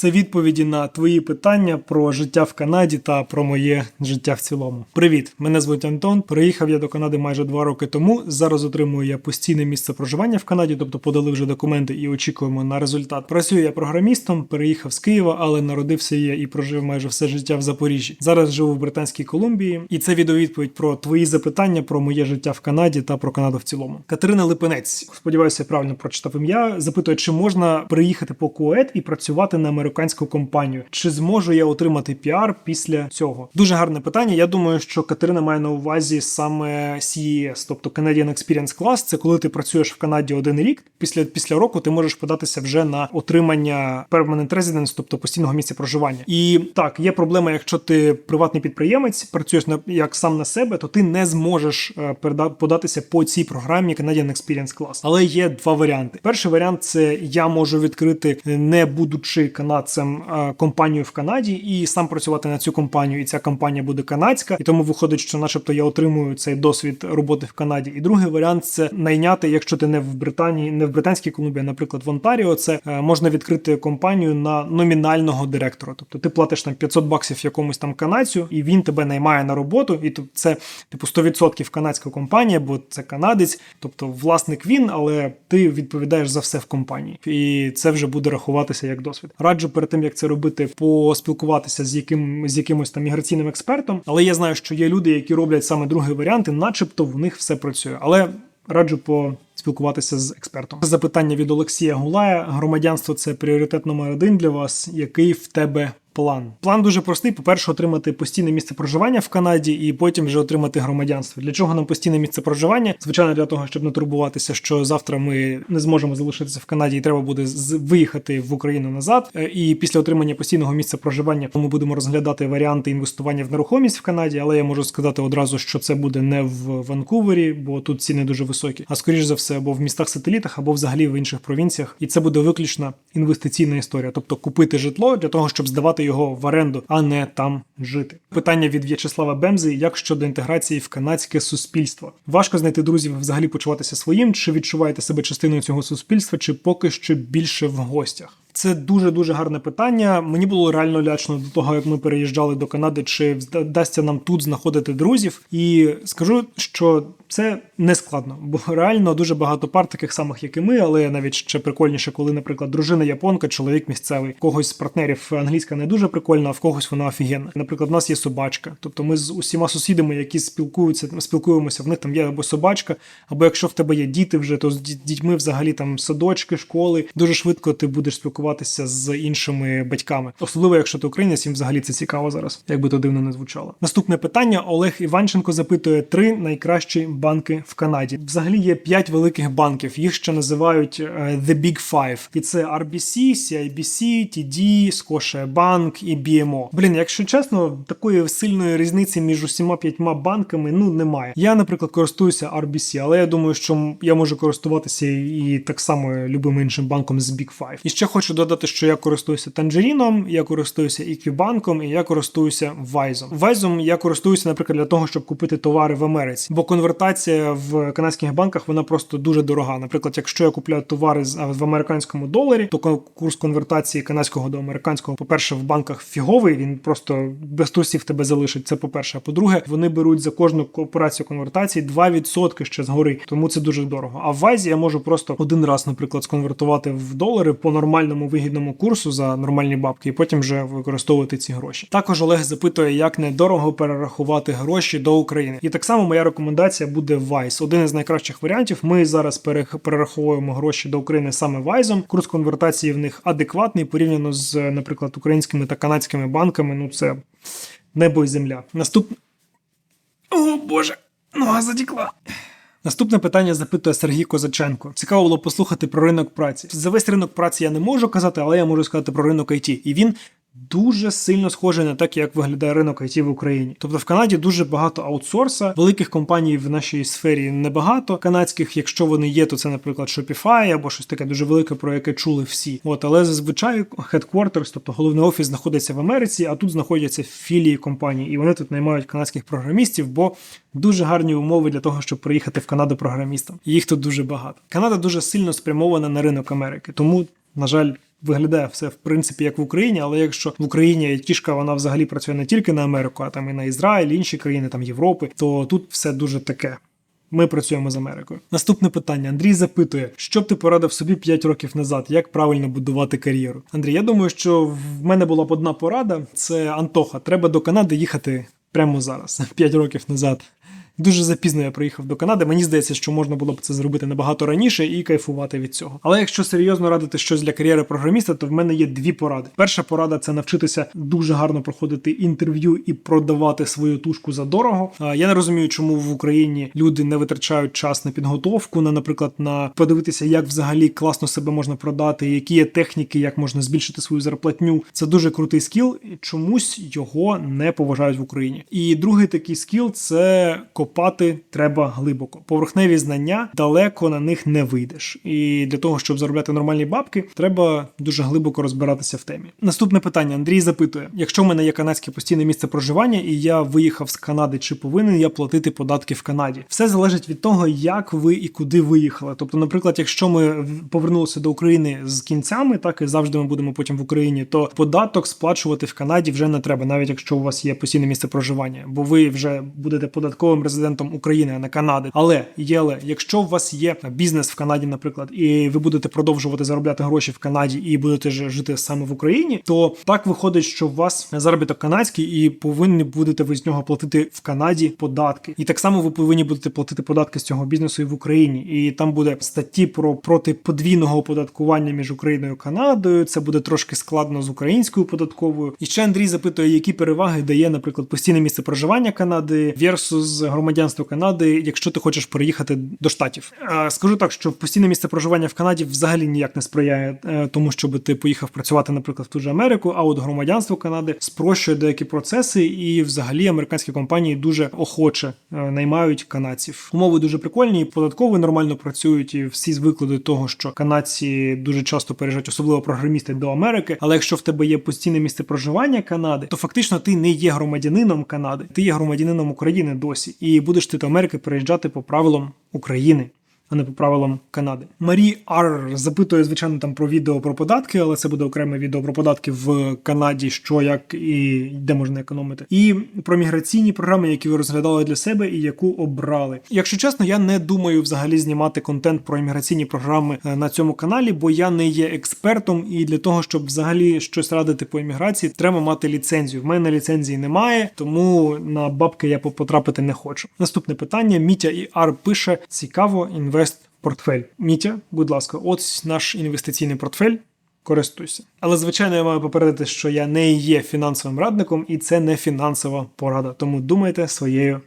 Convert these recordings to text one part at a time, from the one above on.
Це відповіді на твої питання про життя в Канаді та про моє життя в цілому. Привіт, мене звуть Антон. Приїхав я до Канади майже два роки тому. Зараз отримую я постійне місце проживання в Канаді, тобто подали вже документи і очікуємо на результат. Працюю я програмістом, переїхав з Києва, але народився я і прожив майже все життя в Запоріжжі. Зараз живу в Британській Колумбії, і це відеовідповідь про твої запитання про моє життя в Канаді та про Канаду в цілому. Катерина Липинець, сподіваюся, правильно прочитав ім'я. Запитує, чи можна приїхати по Кует і працювати на американську компанію. Чи зможу я отримати піар після цього? Дуже гарне питання. Я думаю, що Катерина має на увазі саме CES, тобто Canadian Experience Class. Це коли ти працюєш в Канаді один рік. Після після року ти можеш податися вже на отримання Permanent Residence, тобто постійного місця проживання. І так, є проблема, якщо ти приватний підприємець, працюєш на як сам на себе, то ти не зможеш е, податися по цій програмі Canadian Experience Class. Але є два варіанти. Перший варіант це я можу відкрити, не будучи канадцем, е, компанію в Канаді і сам працювати на цю компанію, і ця компанія буде канадська, і тому виходить, що, начебто, я отримую цей досвід роботи в Канаді. І другий варіант це найняти, якщо ти не в Британії, не в Британській Колумбії, наприклад, в Онтаріо, це е, можна відкрити компанію на номінального директора. Тобто ти платиш там 500 баксів якомусь там канадцю, і він тебе наймає на роботу. І це типу 100% канадська компанія, бо це канадець, тобто власник він, але ти відповідаєш за все в компанії, і це вже буде рахуватися як досвід. Раджу перед тим як це робити, поспілкуватися з яким з якимось там міграційним експертом. Але я знаю, що є люди, які роблять саме другий варіант, і начебто в них все працює. Але раджу по. Спілкуватися з експертом. Запитання від Олексія Гулая. Громадянство це пріоритет номер один для вас. Який в тебе план? План дуже простий. По-перше, отримати постійне місце проживання в Канаді і потім вже отримати громадянство. Для чого нам постійне місце проживання? Звичайно, для того, щоб не турбуватися, що завтра ми не зможемо залишитися в Канаді, і треба буде з- виїхати в Україну назад. Е, І після отримання постійного місця проживання ми будемо розглядати варіанти інвестування в нерухомість в Канаді. Але я можу сказати одразу, що це буде не в Ванкувері, бо тут ціни дуже високі, а скоріш за все, або в містах сателітах, або взагалі в інших провінціях. І це буде виключно інвестиційна історія, тобто купити житло для того, щоб здавати його в оренду, а не там жити. Питання від В'ячеслава Бемзи: як щодо інтеграції в канадське суспільство? Важко знайти друзів, взагалі почуватися своїм, чи відчуваєте себе частиною цього суспільства, чи поки що більше в гостях? Це дуже дуже гарне питання. Мені було реально лячно до того, як ми переїжджали до Канади, чи вдасться нам тут знаходити друзів. І скажу, що це не складно, бо реально дуже багато пар, таких самих, як і ми, але навіть ще прикольніше, коли, наприклад, дружина японка, чоловік місцевий, когось з партнерів англійська не дуже прикольна, а в когось вона офігенна. Наприклад, у нас є собачка. Тобто ми з усіма сусідами, які спілкуються, спілкуємося, в них там є або собачка, або якщо в тебе є діти вже, то з дітьми взагалі там садочки, школи. Дуже швидко ти будеш спілкуватися з іншими батьками. Особливо, якщо ти українець, їм взагалі це цікаво зараз, як би то дивно не звучало. Наступне питання: Олег Іванченко запитує три найкращі банки в Канаді. Взагалі є п'ять великих банків. Їх ще називають е, The Big Five. І це RBC, CIBC, TD, Scotia Bank і BMO. Блін, якщо чесно, такої сильної різниці між усіма п'ятьма банками ну немає. Я, наприклад, користуюся RBC, але я думаю, що я можу користуватися і так само любим іншим банком з Big Five. І ще хочу додати, що я користуюся Танжеріном, я користуюся Equibank і я користуюся Вайзом. Вайзом я користуюся, наприклад, для того, щоб купити товари в Америці, бо конвертація в канадських банках вона просто дуже дорога. Наприклад, якщо я купляю товари в американському доларі, то курс конвертації канадського до американського, по-перше, в банках фіговий, він просто без трусів тебе залишить. Це по-перше. А по-друге, вони беруть за кожну операцію конвертації 2% ще згори, тому це дуже дорого. А в Вайзі я можу просто один раз, наприклад, сконвертувати в долари по нормальному вигідному курсу за нормальні бабки, і потім вже використовувати ці гроші. Також Олег запитує, як недорого перерахувати гроші до України. І так само моя рекомендація буде Вайс. Один із найкращих варіантів. Ми зараз перераховуємо гроші до України саме Вайзом. Курс конвертації в них адекватний порівняно з, наприклад, українськими та канадськими банками. Ну це небо і земля. Наступне. О Боже, нога затікла. Наступне питання запитує Сергій Козаченко. Цікаво було послухати про ринок праці. За весь ринок праці я не можу казати, але я можу сказати про ринок IT. І він дуже сильно схожий на так, як виглядає ринок IT в Україні. Тобто в Канаді дуже багато аутсорса. Великих компаній в нашій сфері небагато. Канадських, якщо вони є, то це, наприклад, Shopify або щось таке дуже велике, про яке чули всі. От, але зазвичай headquarters, тобто головний офіс, знаходиться в Америці, а тут знаходяться філії компаній, і вони тут наймають канадських програмістів, бо дуже гарні умови для того, щоб приїхати в Канаду програмістом. І їх тут дуже багато. Канада дуже сильно спрямована на ринок Америки, тому, на жаль. Виглядає все в принципі як в Україні, але якщо в Україні айтішка вона взагалі працює не тільки на Америку, а там і на Ізраїль, інші країни, там Європи, то тут все дуже таке. Ми працюємо з Америкою. Наступне питання. Андрій запитує, що б ти порадив собі 5 років назад, як правильно будувати кар'єру. Андрій, я думаю, що в мене була б одна порада: це Антоха. Треба до Канади їхати прямо зараз, 5 років назад. Дуже запізно я приїхав до Канади. Мені здається, що можна було б це зробити набагато раніше і кайфувати від цього. Але якщо серйозно радити щось для кар'єри програміста, то в мене є дві поради. Перша порада це навчитися дуже гарно проходити інтерв'ю і продавати свою тушку за дорого. Я не розумію, чому в Україні люди не витрачають час на підготовку, на, наприклад, на подивитися, як взагалі класно себе можна продати, які є техніки, як можна збільшити свою зарплатню. Це дуже крутий скіл, чомусь його не поважають в Україні. І другий такий скіл це копати треба глибоко. Поверхневі знання далеко на них не вийдеш. І для того, щоб заробляти нормальні бабки, треба дуже глибоко розбиратися в темі. Наступне питання: Андрій запитує: якщо в мене є канадське постійне місце проживання, і я виїхав з Канади, чи повинен я платити податки в Канаді? Все залежить від того, як ви і куди виїхали. Тобто, наприклад, якщо ми повернулися до України з кінцями, так і завжди ми будемо потім в Україні, то податок сплачувати в Канаді вже не треба, навіть якщо у вас є постійне місце проживання, бо ви вже будете податковим резидентом України, а не Канади. Але є але, якщо у вас є бізнес в Канаді, наприклад, і ви будете продовжувати заробляти гроші в Канаді і будете жити саме в Україні, то так виходить, що у вас заробіток канадський, і повинні будете ви з нього платити в Канаді податки. І так само ви повинні будете платити податки з цього бізнесу і в Україні. І там буде статті про проти подвійного оподаткування між Україною і Канадою. Це буде трошки складно з українською податковою. І ще Андрій запитує, які переваги дає, наприклад, постійне місце проживання Канади versus громадянство Канади, якщо ти хочеш переїхати до штатів. Скажу так, що постійне місце проживання в Канаді взагалі ніяк не сприяє е, тому, щоб ти поїхав працювати, наприклад, в ту ж Америку. А от громадянство Канади спрощує деякі процеси, і взагалі американські компанії дуже охоче е, наймають канадців. Умови дуже прикольні, і податкові нормально працюють, і всі звикли до того, що канадці дуже часто переїжджають, особливо програмісти до Америки. Але якщо в тебе є постійне місце проживання Канади, то фактично ти не є громадянином Канади, ти є громадянином України досі, і будеш ти до Америки приїжджати по правилам України. А не по правилам Канади. Марі Ар запитує, звичайно, там про відео про податки, але це буде окреме відео про податки в Канаді, що як і де можна економити, і про міграційні програми, які ви розглядали для себе і яку обрали. Якщо чесно, я не думаю взагалі знімати контент про імміграційні програми е, на цьому каналі, бо я не є експертом, і для того, щоб взагалі щось радити по імміграції, треба мати ліцензію. В мене ліцензії немає, тому на бабки я потрапити не хочу. Наступне питання: Мітя і Ар пише: цікаво, інвест портфель. Мітя, будь ласка, ось наш інвестиційний портфель. Користуйся. Але звичайно, я маю попередити, що я не є фінансовим радником, і це не фінансова порада. Тому думайте своєю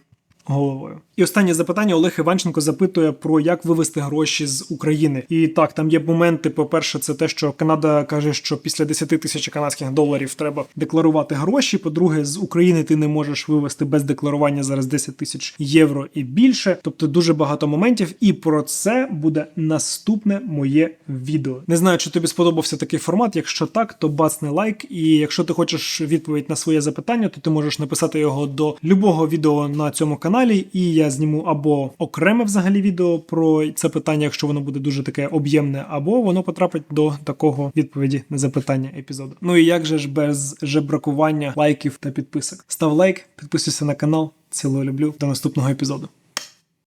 головою. І останнє запитання Олег Іванченко запитує про як вивести гроші з України. І так, там є моменти. По-перше, це те, що Канада каже, що після 10 тисяч канадських доларів треба декларувати гроші. По-друге, з України ти не можеш вивести без декларування зараз 10 тисяч євро і більше. Тобто дуже багато моментів. І про це буде наступне моє відео. Не знаю, чи тобі сподобався такий формат. Якщо так, то бацни лайк. І якщо ти хочеш відповідь на своє запитання, то ти можеш написати його до любого відео на цьому каналі. І я зніму або окреме взагалі відео про це питання, якщо воно буде дуже таке об'ємне, або воно потрапить до такого відповіді на запитання епізоду. Ну і як же ж без жебракування лайків та підписок? Став лайк, підписуйся на канал. Цілую люблю. До наступного епізоду.